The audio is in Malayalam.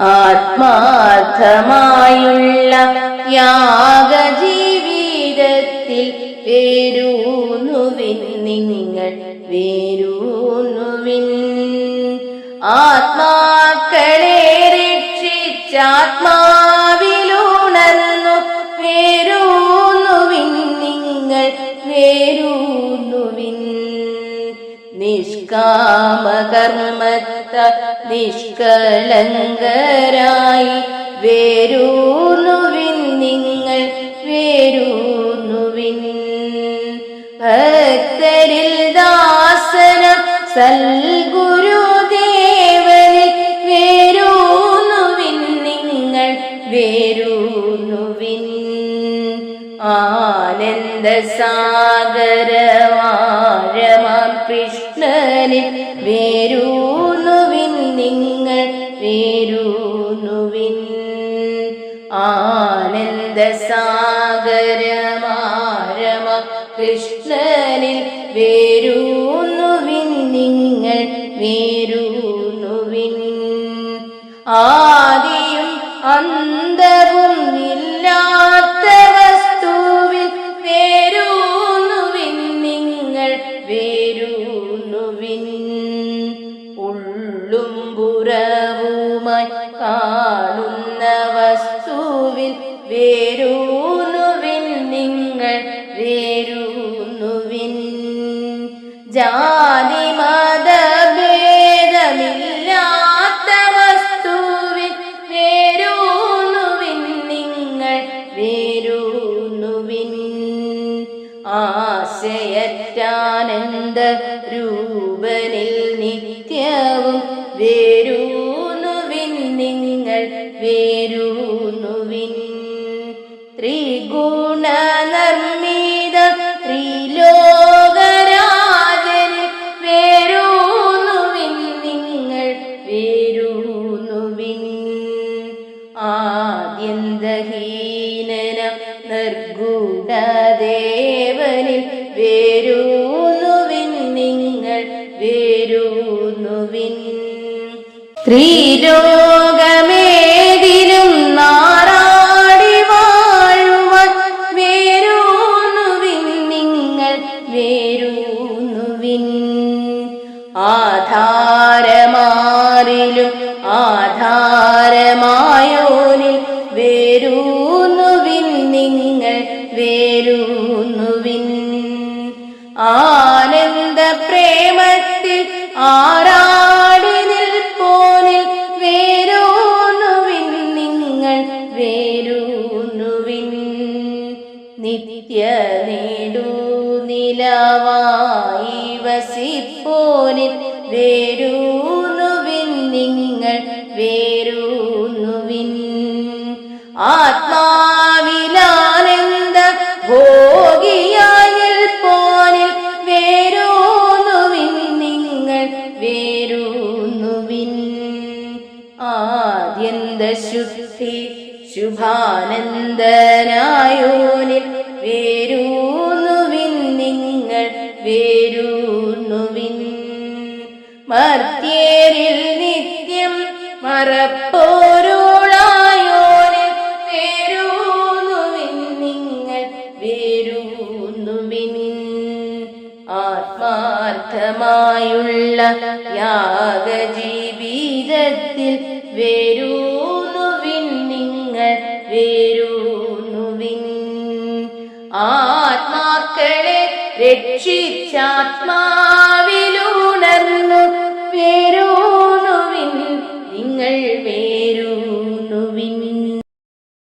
ആത്മാർത്ഥമായുള്ള യാഗജീവിതത്തിൽ വേരൂന്നുവിൻ നിങ്ങൾ വേരൂന്നുവിൻ ആത്മാക്കളെ രക്ഷിച്ചാത്മാവിലുണർന്നു നിഷ്കാമകർമ്മത്ത നിഷ്കലങ്കരായി വേരൂന്നുവിൻ നിങ്ങൾ വേരൂന്നുവിൻ ഭക്തരിൽ ദാസന സൽഗുരുദേവനിൽ ആനന്ദ സാഗരമാരമാം കൃഷ്ണനിൽ വേരൂന്നുവിൻ നിങ്ങൾ വേരൂന്നുവിൻ. ആനന്ദ സാഗരമാരമാം കൃഷ്ണനിൽ വേരൂന്നുവിൻ ഉള്ളും പുറവുമായി കാണുന്ന വസ്തുവിൽ വേരൂന്നുവിൻ നിങ്ങൾ വേരൂന്നുവിൻ. ജാതി മതഭേദമില്ലാത്ത വസ്തുവിൽ വേരൂന്നുവിൻ നിങ്ങൾ വേരൂന്നുവിൻ. ആശയറ്റാനന്ദ രൂപനിൽ ത്രിഗുണ ത്രിലോകരാജനിൽ വേരൂന്നുവിൻ നിങ്ങൾ വേരൂന്നുവിൻ ആദ്യന്തഹീനന നിർഗുണദേവനിൽ വേരൂന്നുവിൻ നിങ്ങൾ വേരൂന്നുവിൻ. ത്രിലോകമേതിലും വേരൂന്നുവിൻ ആധാരമാറിലും ആധാരമായോനിൽ വേരൂന്നുവിൻ നിങ്ങൾ വേരൂന്നുവിൻ ആനന്ദ നേടൂ നിലവായി വസിപ്പോനിൽ വേരൂന്നുവിൻ നിങ്ങൾ വേരൂന്നുവിൻ. ആത്മാവിലാനന്ദ ഭോഗിയായി പോനിൽ വേരൂന്നുവിൻ നിങ്ങൾ വേരൂന്നുവിൻ. ആദ്യന്ത ശുദ്ധി ശുഭാനന്ദനായോനിൽ വേരൂന്നുവിൻ മർത്യരിൽ നിത്യം മറപ്പോരുളായോനിൽ വേരൂന്നുവിൻ നിങ്ങൾ വേരൂന്നുവിൻ ആത്മാർത്ഥമായുള്ള യാഗജീവിതത്തിൽ വേരൂന്നുവിൻ നിങ്ങൾ വേരൂന്നുവിൻ ആത്മാക്കളെ രക്ഷിച്ചാത്മാവിലുണർന്നു பேர்